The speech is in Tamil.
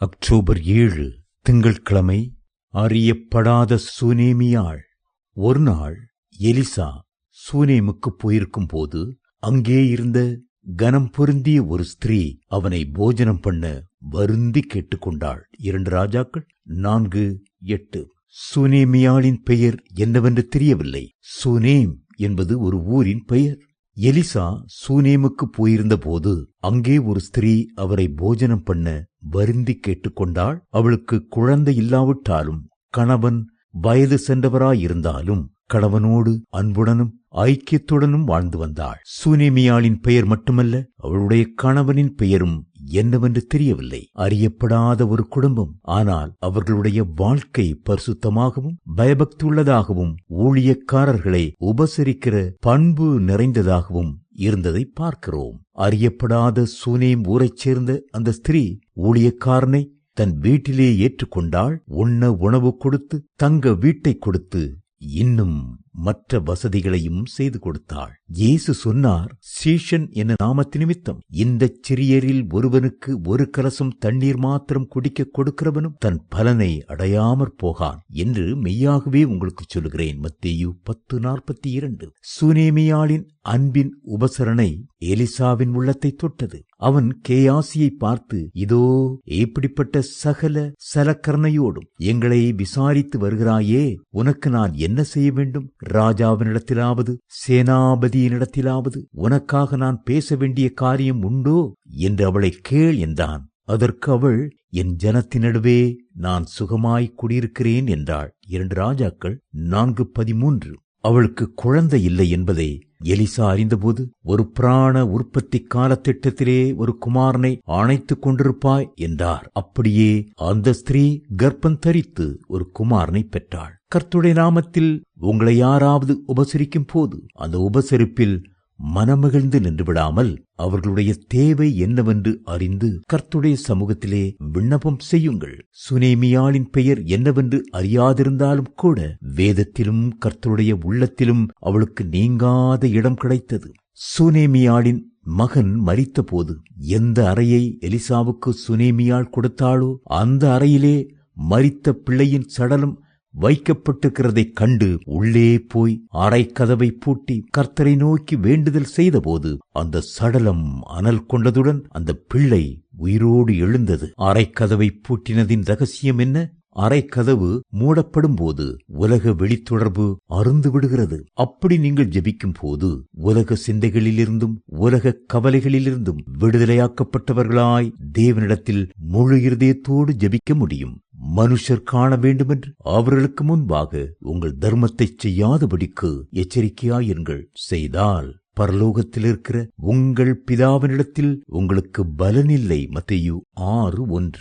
அக்டோபர் ஏழு திங்கட்கிழமை அறியப்படாத சுனேமியாள். ஒரு நாள் எலிசா சூனேமுக்கு போயிருக்கும் போது அங்கே இருந்த கனம் பொருந்திய ஒரு ஸ்திரீ அவனை போஜனம் பண்ண வருந்தி கேட்டுக்கொண்டாள். இரண்டு ராஜாக்கள் நான்கு எட்டு. சுனேமியாளின் பெயர் என்னவென்று தெரியவில்லை. சுனேம் என்பது ஒரு ஊரின் பெயர். எலிசா சூனேமுக்கு போயிருந்த போது அங்கே ஒரு ஸ்திரீ அவரை போஜனம் பண்ண வருந்தி கேட்டுக்கொண்டாள். அவளுக்கு குழந்தை இல்லாவிட்டாலும் கணவன் வயது சென்றவராயிருந்தாலும் கணவனோடு அன்புடனும் ஐக்கியத்துடனும் வாழ்ந்து வந்தாள். சூனேமியாளின் பெயர் மட்டுமல்ல அவளுடைய கணவனின் பெயரும் என்னவென்று தெரியவில்லை. அறியப்படாத ஒரு குடும்பம். ஆனால் அவர்களுடைய வாழ்க்கை பரிசுத்தமாகவும் பயபக்தியுள்ளதாகவும் ஊழியக்காரர்களை உபசரிக்கிற பண்பு நிறைந்ததாகவும் இருந்ததை பார்க்கிறோம். அறியப்படாத சூனேம் ஊரைச் சேர்ந்த அந்த ஸ்திரீ ஊழியக்காரனை தன் வீட்டிலே ஏற்றுக்கொண்டாள். உண்ண உணவு கொடுத்து தங்க வீட்டை கொடுத்து இன்னும் மற்ற வசதிகளையும் செய்து கொடுத்தாள். இயேசு சொன்னார் சீஷன் என நாமத்து நிமித்தம் இந்த சிறியரில் ஒருவனுக்கு ஒரு கலசம் தண்ணீர் மாத்திரம் குடிக்க கொடுக்கிறவனும் தன் பலனை அடையாமற் போகான் என்று மெய்யாகவே உங்களுக்கு சொல்கிறேன் மத்தேயு பத்து நாற்பத்தி இரண்டு சுனேமியாளின் அன்பின் உபசரணை எலிசாவின் உள்ளத்தை தொட்டது. அவன் கேயாசியை பார்த்து இதோ இப்படிப்பட்ட சகல சலக்கரணையோடும் எங்களை விசாரித்து வருகிறாயே உனக்கு நான் என்ன செய்ய வேண்டும்? ராஜாவினிடத்திலாவது சேனாபதியினிடத்திலாவது உனக்காக நான் பேச வேண்டிய காரியம் உண்டோ என்று அவளை கேள் என்றான். அதற்கு அவள் என் ஜனத்தினடுவே நான் சுகமாய் குடியிருக்கிறேன் என்றாள். இரண்டு ராஜாக்கள் நான்கு பதிமூன்று. அவளுக்கு குழந்தை இல்லை என்பதை எலிசா அறிந்தபோது ஒரு பிராண உற்பத்தி காலத்திட்டத்திலே ஒரு குமாரனை ஆணைத்துக் கொண்டிருப்பாய் என்றார். அப்படியே அந்த ஸ்திரீ கர்ப்பம் தரித்து ஒரு குமாரனை பெற்றாள். கர்த்துடைய நாமத்தில் உங்களை யாராவது உபசரிக்கும் போது அந்த உபசரிப்பில் மனமகிழ்ந்து நின்று விடாமல் அவர்களுடைய தேவை என்னவென்று அறிந்து கர்த்துடைய சமூகத்திலே விண்ணப்பம் செய்யுங்கள். சுனேமியாளின் பெயர் என்னவென்று அறியாதிருந்தாலும் கூட வேதத்திலும் கர்த்தருடைய உள்ளத்திலும் அவளுக்கு நீங்காத இடம் கிடைத்தது. சுனேமியாளின் மகன் மறித்தபோது எந்த அறையை எலிசாவுக்கு சுனேமியாள் கொடுத்தாளோ அந்த அறையிலே மறித்த பிள்ளையின் சடலம் வைக்கப்பட்டிருக்கிறதைக் கண்டு உள்ளே போய் அறைக்கதவை பூட்டி கர்த்தரை நோக்கி வேண்டுதல் செய்தபோது அந்த சடலம் அனல் கொண்டதுடன் அந்த பிள்ளை உயிரோடு எழுந்தது. அறைக்கதவை பூட்டினதின் ரகசியம் என்ன? அறைக்கதவு மூடப்படும் போது உலக வெளித்தொடர்பு அருந்து விடுகிறது. அப்படி நீங்கள் ஜெபிக்கும் போது உலக சிந்தைகளிலிருந்தும் உலக கவலைகளிலிருந்தும் விடுதலையாக்கப்பட்டவர்களாய் தேவனிடத்தில் முழு இருதயத்தோடு ஜெபிக்க முடியும். மனுஷர் காண வேண்டுமென்று அவர்களுக்கு முன்பாக உங்கள் தர்மத்தை செய்யாதபடிக்கு எச்சரிக்கையாயிருங்கள். செய்தால் பரலோகத்தில் இருக்கிற உங்கள் பிதாவினிடத்தில் உங்களுக்கு பலனில்லை மத்தையு ஆறு ஒன்று.